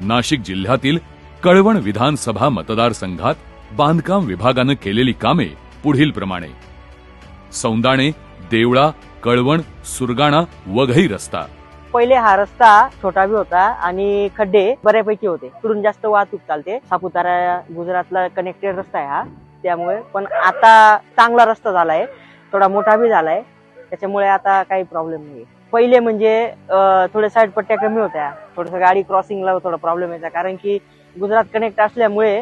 नाशिक जिल्ह्यातील कळवण विधानसभा मतदारसंघात बांधकाम विभागानं केलेली कामे पुढील प्रमाणे. सौंदाणे देवळा कळवण सुरगाणा वघई रस्ता. पहिले हा रस्ता छोटा बी होता आणि खड्डे बऱ्यापैकी होते. तिकडून जास्त वाहतूक चालते. सापुतारा गुजरातला कनेक्टेड रस्ता आहे हा. त्यामुळे पण आता चांगला रस्ता झालाय. थोडा मोठा बी झालाय. त्याच्यामुळे आता काही प्रॉब्लेम नाही पहिले म्हणजे थोड्या साईड पट्ट्या कमी होत्या. थोडस गाडी क्रॉसिंगला थोडा प्रॉब्लेम यायचा. कारण की गुजरात कनेक्ट असल्यामुळे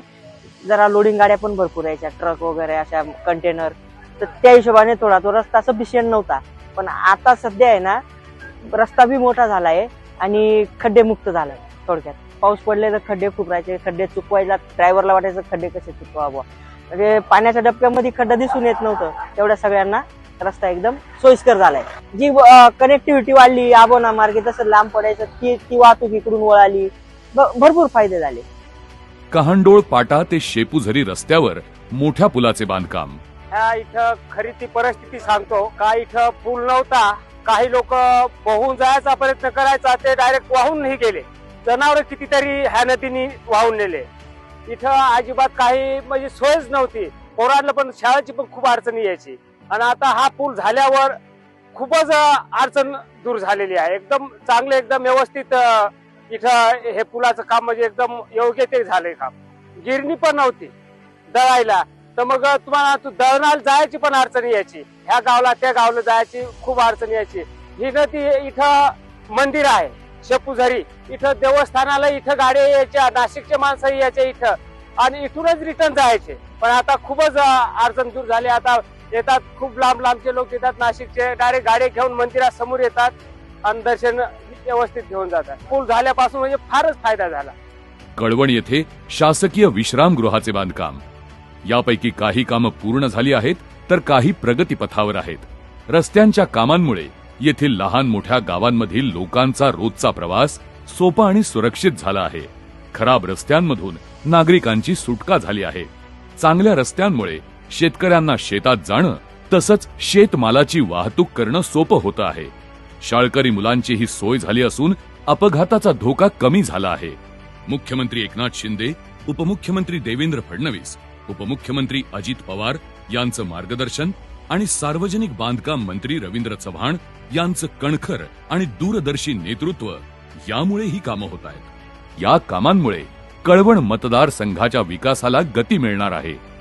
जरा लोडिंग गाड्या पण भरपूर यायच्या. ट्रक वगैरे अशा कंटेनर तर त्या हिशोबाने थोडा तो रस्ता सफिशियंट नव्हता. पण आता सध्या आहे ना रस्ता बी मोठा झालाय आणि खड्डे मुक्त झालाय थोडक्यात. पाऊस पडले तर खड्डे खूप राहायचे खड्डे चुकवायला ड्रायव्हरला वाटायचं खड्डे कसे चुकवा म्हणजे पाण्याच्या डबक्यामध्ये खड्डा दिसून येत नव्हतं तेवढ्या सगळ्यांना रस्ता एकदम सोयीस्कर झालाय. जी कनेक्टिव्हिटी वाढली आबोना मार्गे तसं लांब पडायचं ती ती वाहतूक इकडून वळाली. भरपूर फायदे झाले. कहांडोळ पाटा ते शेपूझरी रस्त्यावर मोठ्या पुलाचे बांधकाम. ह्या इथं खरी ती परिस्थिती सांगतो. का इथं पूल नव्हता काही लोक पोहून जायचा प्रयत्न करायचा ते डायरेक्ट वाहून नाही गेले. जनावर कितीतरी ह्या नदीने वाहून नेले. इथं अजिबात काही म्हणजे सोयच नव्हती. पोरांना पण शाळेची पण खूप अडचणी यायची. आणि आता हा पूल झाल्यावर खूपच अडचण दूर झालेली आहे. एकदम चांगले एकदम व्यवस्थित इथं हे पुलाचं काम म्हणजे एकदम योग्य ते झालंय काम. गिरणी पण नव्हती दळायला. तर मग तुम्हाला दळणाला जायची पण अडचणी यायची. ह्या गावला त्या गावला जायची खूप अडचण यायची. ही नदी इथं मंदिर आहे शेपूझरी. इथं देवस्थानाला इथं गाड्या यायच्या नाशिकचे माणसं यायचे इथं. आणि इथूनच रिटर्न जायचे. पण आता खूपच अडचण दूर झाली. आता येतात खूप लांब लांबचे लोक येतात नाशिकचे. डायरेक्ट गाडी घेऊन मंदिरासमोर येतात आणि दर्शन व्यवस्थित घेऊन जातात. पूल झाल्यापासून म्हणजे फारच फायदा झाला. कळवण येथे शासकीय विश्रामगृहाचे बांधकाम. यापैकी काही कामं पूर्ण झाली आहेत तर काही प्रगतीपथावर आहेत. रस्त्यांच्या कामांमुळे येथील लहान मोठ्या गावांमधील लोकांचा रोजचा प्रवास सोपा आणि सुरक्षित झाला आहे. खराब रस्त्यांमधून नागरिकांची सुटका झाली आहे. चांगल्या रस्त्यांमुळे शेतकऱ्यांना शेतात जाणं तसंच शेतमालाची वाहतूक करणं सोपं होतं आहे. शाळकरी मुलांची ही सोय झाली असून अपघाताचा धोका कमी झाला आहे. मुख्यमंत्री एकनाथ शिंदे उपमुख्यमंत्री देवेंद्र फडणवीस उपमुख्यमंत्री अजित पवार यांचं मार्गदर्शन आणि सार्वजनिक बांधकाम मंत्री रवींद्र चव्हाण यांचं कणखर आणि दूरदर्शी नेतृत्व यामुळे ही कामं होत आहेत. या कामांमुळे कळवण मतदारसंघाच्या विकासाला गती मिळणार आहे.